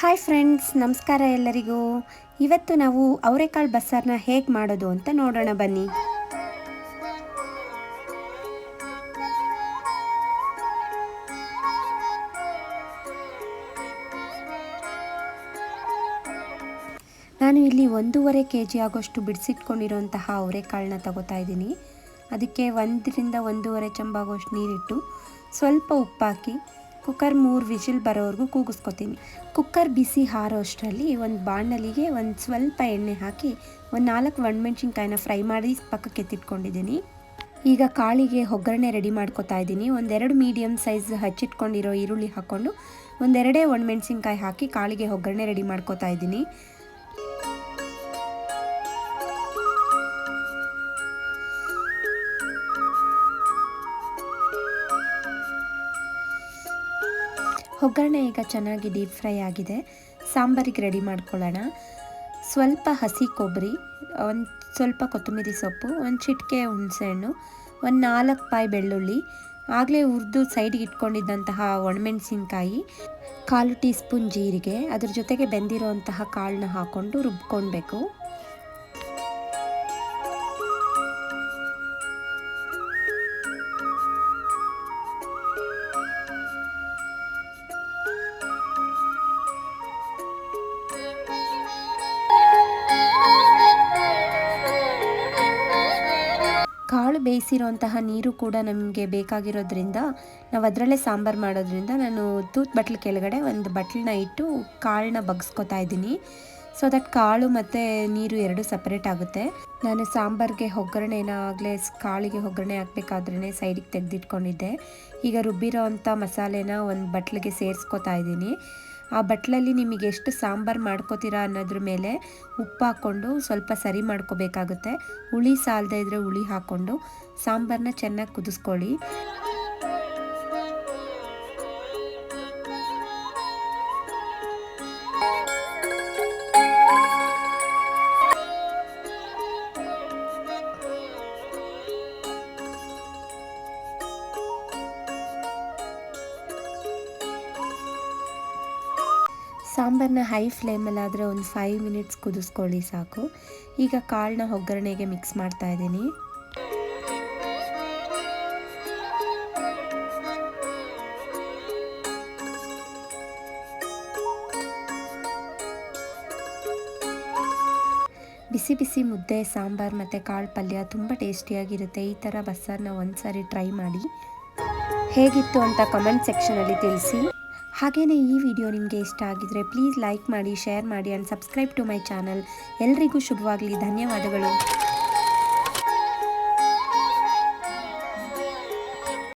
Hi friends, ನಮಸ್ಕಾರ ಎಲ್ಲರಿಗೂ. ಇವತ್ತು ನಾವು ಅವರೆಕಾಳು ಬಸ್ಸಾರನ್ನ ಹೇಗೆ ಮಾಡೋದು ಅಂತ ನೋಡೋಣ ಬನ್ನಿ. ನಾನು ಇಲ್ಲಿ ಒಂದೂವರೆ ಕೆ ಜಿ ಆಗೋಷ್ಟು ಬಿಡಿಸಿಟ್ಕೊಂಡಿರೋಂತಹ ಅವರೆಕಾಳನ್ನ ತಗೋತಾ ಇದ್ದೀನಿ. ಅದಕ್ಕೆ ಒಂದರಿಂದ ಒಂದೂವರೆ ಚಂಬಾಗೋಷ್ಟು ನೀರಿಟ್ಟು ಸ್ವಲ್ಪ ಉಪ್ಪಾಕಿ ಕುಕ್ಕರ್ ಮೂರು ವಿಜಿಲ್ ಬರೋವರೆಗೂ ಕೂಗಿಸ್ಕೊತೀನಿ. ಕುಕ್ಕರ್ ಬಿಸಿ ಹಾರೋ ಅಷ್ಟರಲ್ಲಿ ಒಂದು ಬಾಣಲಿಗೆ ಒಂದು ಸ್ವಲ್ಪ ಎಣ್ಣೆ ಹಾಕಿ ಒಂದು ನಾಲ್ಕು ಒಣಮೆಣ್ಸಿನ್ಕಾಯಿನ ಫ್ರೈ ಮಾಡಿ ಪಕ್ಕಕ್ಕೆ ಎತ್ತಿಟ್ಕೊಂಡಿದ್ದೀನಿ. ಈಗ ಕಾಳಿಗೆ ಒಗ್ಗರಣೆ ರೆಡಿ ಮಾಡ್ಕೊತಾ ಇದ್ದೀನಿ. ಒಂದೆರಡು ಮೀಡಿಯಮ್ ಸೈಜ್ ಹಚ್ಚಿಟ್ಕೊಂಡಿರೋ ಈರುಳ್ಳಿ ಹಾಕ್ಕೊಂಡು ಒಂದೆರಡೇ ಒಣಮೆಣ್ಸಿನ್ಕಾಯಿ ಹಾಕಿ ಕಾಳಿಗೆ ಒಗ್ಗರಣೆ ರೆಡಿ ಮಾಡ್ಕೊತಾ ಇದ್ದೀನಿ. ಒಗ್ಗರಣೆ ಈಗ ಚೆನ್ನಾಗಿ ಡೀಪ್ ಫ್ರೈ ಆಗಿದೆ. ಸಾಂಬಾರಿಗೆ ರೆಡಿ ಮಾಡ್ಕೊಳ್ಳೋಣ. ಸ್ವಲ್ಪ ಹಸಿ ಕೊಬ್ಬರಿ, ಒಂದು ಸ್ವಲ್ಪ ಕೊತ್ತಂಬರಿ ಸೊಪ್ಪು, ಒಂದು ಚಿಟಿಕೆ ಹುಣಸೆಹಣ್ಣು, ಒಂದು ನಾಲ್ಕು ಪಾಯಿ ಬೆಳ್ಳುಳ್ಳಿ, ಆಗಲೇ ಹುರಿದು ಸೈಡಿಗೆ ಇಟ್ಕೊಂಡಿದ್ದಂತಹ ಒಣಮೆಣಸಿನ್ಕಾಯಿ, ಕಾಲು ಟೀ ಸ್ಪೂನ್ ಜೀರಿಗೆ, ಅದ್ರ ಜೊತೆಗೆ ಬೆಂದಿರೋಂತಹ ಕಾಳನ್ನ ಹಾಕ್ಕೊಂಡು ರುಬ್ಕೊಳ್ಬೇಕು. ಕಾಳು ಬೇಯಿಸಿರುವಂತಹ ನೀರು ಕೂಡ ನಮಗೆ ಬೇಕಾಗಿರೋದ್ರಿಂದ ನಾವು ಅದರಲ್ಲೇ ಸಾಂಬಾರು ಮಾಡೋದ್ರಿಂದ ನಾನು ತೂತ್ ಬಟ್ಲ್ ಕೆಳಗಡೆ ಒಂದು ಬಟ್ಲನ್ನ ಇಟ್ಟು ಕಾಳನ್ನ ಬಗ್ಸ್ಕೊತಾ ಇದ್ದೀನಿ. ಸೊ ದಟ್ ಕಾಳು ಮತ್ತು ನೀರು ಎರಡು ಸಪ್ರೇಟ್ ಆಗುತ್ತೆ. ನಾನು ಸಾಂಬಾರಿಗೆ ಒಗ್ಗರಣೆನ ಆಗಲೇ ಕಾಳಿಗೆ ಒಗ್ಗರಣೆ ಹಾಕಬೇಕಾದ್ರೆ ಸೈಡಿಗೆ ತೆಗೆದಿಟ್ಕೊಂಡಿದ್ದೆ. ಈಗ ರುಬ್ಬಿರೋ ಅಂಥ ಮಸಾಲೆನ ಒಂದು ಬಟ್ಲಿಗೆ ಸೇರಿಸ್ಕೊತಾ ಇದ್ದೀನಿ. ಆ ಬಟ್ಲಲ್ಲಿ ನಿಮಗೆ ಎಷ್ಟು ಸಾಂಬಾರು ಮಾಡ್ಕೋತೀರಾ ಅನ್ನೋದ್ರ ಮೇಲೆ ಉಪ್ಪು ಹಾಕ್ಕೊಂಡು ಸ್ವಲ್ಪ ಸರಿ ಮಾಡ್ಕೋಬೇಕಾಗುತ್ತೆ. ಹುಳಿ ಸಾಲದೇ ಇದ್ದರೆ ಹುಳಿ ಹಾಕ್ಕೊಂಡು ಸಾಂಬಾರನ್ನ ಚೆನ್ನಾಗಿ ಕುದಿಸ್ಕೊಳ್ಳಿ. ಸಾಂಬಾರನ್ನ ಹೈ ಫ್ಲೇಮಲ್ಲಾದರೆ ಒಂದು ಫೈವ್ ಮಿನಿಟ್ಸ್ ಕುದಿಸ್ಕೊಳ್ಳಿ ಸಾಕು. ಈಗ ಕಾಳನ್ನ ಒಗ್ಗರಣೆಗೆ ಮಿಕ್ಸ್ ಮಾಡ್ತಾ ಇದ್ದೀನಿ. ಬಿಸಿ ಬಿಸಿ ಮುದ್ದೆ, ಸಾಂಬಾರು ಮತ್ತು ಕಾಳು ಪಲ್ಯ ತುಂಬ ಟೇಸ್ಟಿಯಾಗಿರುತ್ತೆ. ಈ ಥರ ಬಸ್ಸಾರನ್ನ ಒಂದು ಸಾರಿ ಟ್ರೈ ಮಾಡಿ. ಹೇಗಿತ್ತು ಅಂತ ಕಮೆಂಟ್ ಸೆಕ್ಷನಲ್ಲಿ ತಿಳಿಸಿ. ಹಾಗೆಯೇ ಈ ವಿಡಿಯೋ ನಿಮಗೆ ಇಷ್ಟ ಆಗಿದರೆ ಪ್ಲೀಸ್ ಲೈಕ್ ಮಾಡಿ ಶೇರ್ ಮಾಡಿ and subscribe to my channel ಎಲ್ರಿಗೂ ಶುಭವಾಗಲಿ. ಧನ್ಯವಾದಗಳು.